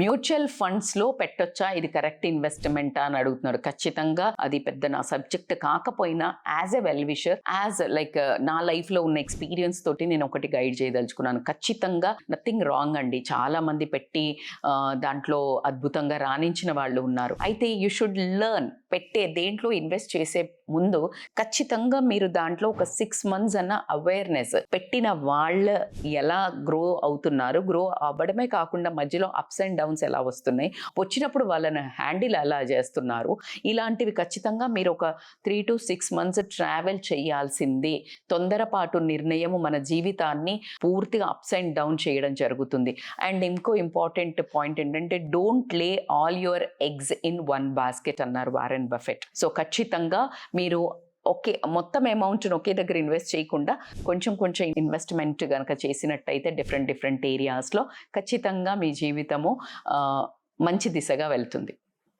Mutual ఫండ్స్లో పెట్టొచ్చా? ఇది కరెక్ట్ ఇన్వెస్ట్మెంట్ అని అడుగుతున్నాడు. ఖచ్చితంగా అది పెద్ద నా సబ్జెక్ట్ కాకపోయినా as a wellwisher as like నా లైఫ్లో ఉన్న ఎక్స్పీరియన్స్ తోటి నేను ఒకటి గైడ్ చేయదలుచుకున్నాను. ఖచ్చితంగా నథింగ్ రాంగ్ అండి. చాలా మంది పెట్టి దాంట్లో అద్భుతంగా రాణించిన వాళ్ళు ఉన్నారు. అయితే యూ షుడ్ లెర్న్ పెట్టే దేంట్లో ఇన్వెస్ట్ చేసే ముందు ఖచ్చితంగా మీరు దాంట్లో ఒక సిక్స్ మంత్స్ అన్న అవేర్నెస్ పెట్టిన వాళ్ళ ఎలా గ్రో అవుతున్నారు గ్రో అవ్వడమే కాకుండా మధ్యలో అప్స్ అండ్ డౌన్స్ ఎలా వస్తున్నాయి వచ్చినప్పుడు వాళ్ళని హ్యాండిల్ ఎలా చేస్తున్నారు ఇలాంటివి ఖచ్చితంగా మీరు ఒక three to six months travel చేయాల్సిందే. తొందరపాటు నిర్ణయము మన జీవితాన్ని పూర్తిగా అప్స్ అండ్ డౌన్ చేయడం జరుగుతుంది. అండ్ ఇంకో ఇంపార్టెంట్ పాయింట్ ఏంటంటే don't lay all your eggs in one basket అన్నారు వారెన్ బఫెట్ సో ఖచ్చితంగా మీరు ఒకే మొత్తం అమౌంట్ని ఒకే దగ్గర ఇన్వెస్ట్ చేయకుండా కొంచెం కొంచెం ఇన్వెస్ట్మెంట్ కనుక చేసినట్టయితే డిఫరెంట్ డిఫరెంట్ ఏరియాస్లో ఖచ్చితంగా మీ జీవితము మంచి దిశగా వెళ్తుంది.